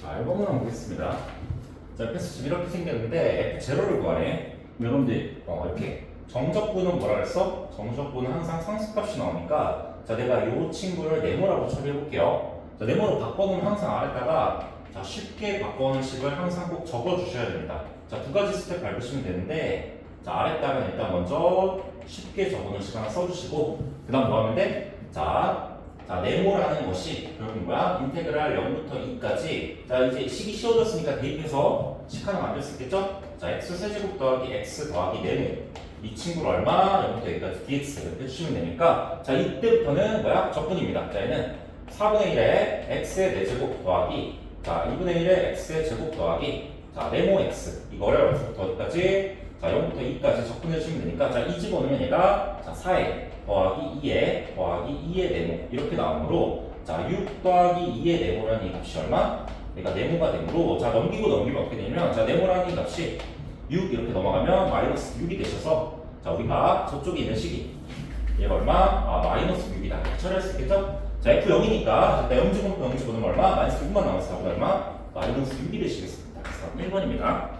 자, 1번문 한번 보겠습니다. 자, 패스 지금 이렇게 생겼는데 F0를 구하네. 여러분들, 어, 이렇게. 정적분은 뭐라 그랬어? 정적분은 항상 상수값이 나오니까 자, 내가 이 친구를 네모라고 처리해볼게요. 자, 네모로 바꿔놓으면 항상 아래다가 자, 쉽게 바꿔놓은 식을 항상 꼭 적어주셔야 됩니다. 자, 두 가지 스텝 밟으시면 되는데 자, 아래다가 일단 먼저 쉽게 적어놓은 식 하나 써주시고 그 다음 뭐 하면 돼? 자, 자, 네모라는 것이 결국 뭐야? 인테그랄 0부터 2까지 자, 이제 식이 씌워졌으니까 대입해서 식 하나 만들 수 있겠죠? 자, x 세제곱 더하기 x 더하기 네모 이 친구를 얼마? 0부터 2까지 dx 이렇게 해주시면 되니까 자, 이때부터는 뭐야? 적분입니다. 자, 얘는 4분의 1에 x의 4제곱 더하기 자, 2분의 1에 x의 제곱 더하기 자, 네모 x 이거를 0부터 어디까지? 자, 0부터 2까지 적분해 주시면 되니까 자, 이 집어넣으면 얘가 자, 4에 더하기 2에 더하기 2의 네모 이렇게 나오므로 자, 6 더하기 2의 네모라는 이 값이 얼마? 얘가 네모가 되므로 자, 넘기고 넘기면 어떻게 되냐면 자, 네모라는 이 값이 6 이렇게 넘어가면 마이너스 6이 되셔서 자, 우리가 저쪽에 있는 식이 얘가 얼마? 아, 마이너스 6이다. 이렇게 처리할 수 있겠죠? 자, F0이니까 자, 0제곱 0제곱은 얼마? 마이너스 6만 남았어. 얼마? 마이너스 6이 되시겠습니다. 그래서 1번입니다.